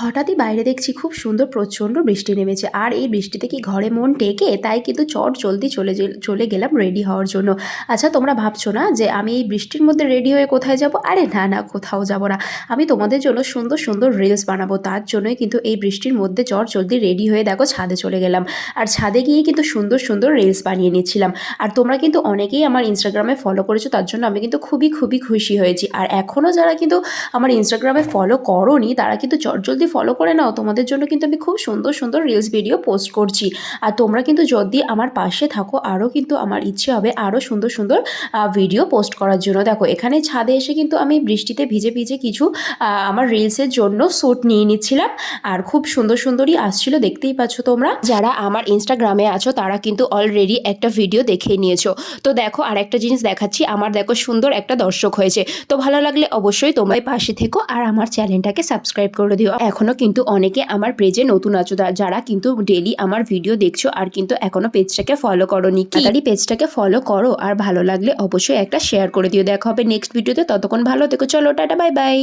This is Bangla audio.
হঠাৎই বাইরে দেখছি খুব সুন্দর প্রচণ্ড বৃষ্টি নেমেছে। আর এই বৃষ্টিতে কি ঘরে মন টেকে? তাই কিন্তু চট জলদি চলে চলে গেলাম রেডি হওয়ার জন্য। আচ্ছা তোমরা ভাবছ না যে আমি এই বৃষ্টির মধ্যে রেডি হয়ে কোথায় যাব? আরে না না, কোথাও যাব না। আমি তোমাদের জন্য সুন্দর সুন্দর রিলস বানাবো। তার জন্যই কিন্তু এই বৃষ্টির মধ্যে চট জলদি রেডি হয়ে দেখো ছাদে চলে গেলাম। আর ছাদে গিয়ে কিন্তু সুন্দর সুন্দর রিলস বানিয়ে নিচ্ছিলাম। আর তোমরা কিন্তু অনেকেই আমার ইনস্টাগ্রামে ফলো করেছ, তার জন্য আমি কিন্তু খুবই খুবই খুশি হয়েছি। আর এখনও যারা কিন্তু আমার ইনস্টাগ্রামে ফলো করোনি, তারা কিন্তু চটজলদি ফলো করে নাও, তোমাদের জন্য কিন্তু আমি খুব সুন্দর সুন্দর রিলস ভিডিও পোস্ট করছি। আর তোমরা কিন্তু যদি আমার পাশে থাকো, আরও কিন্তু আমার ইচ্ছে হবে আরও সুন্দর সুন্দর ভিডিও পোস্ট করার জন্য। দেখো, এখানে ছাদে এসে কিন্তু আমি বৃষ্টিতে ভিজে ভিজে কিছু আমার রিলসের জন্য শ্যুট নিয়ে নিচ্ছিলাম। আর খুব সুন্দর সুন্দরই আসছিল, দেখতেই পাচ্ছ তোমরা। যারা আমার ইনস্টাগ্রামে আছো, তারা কিন্তু অলরেডি একটা ভিডিও দেখে নিয়েছো। তো দেখো আর একটা জিনিস দেখাচ্ছি। আমার দেখো, সুন্দর একটা দর্শক হয়েছে। তো ভালো লাগলে অবশ্যই তোমরা পাশে থেকো, আর আমার চ্যানেলটাকে সাবস্ক্রাইব করে দিও। এখনও কিন্তু অনেকে আমার পেজে নতুন আছো। যারা কিন্তু ডেলি আমার ভিডিও দেখছ আর কিন্তু এখনও পেজটাকে ফলো করোনি কি? তাড়াতাড়ি পেজটাকে ফলো করো আর ভালো লাগলে অবশ্যই একটা শেয়ার করে দিও। দেখা হবে নেক্সট ভিডিওতে ততক্ষণ ভালো থেকো। চলো টাটা বাই বাই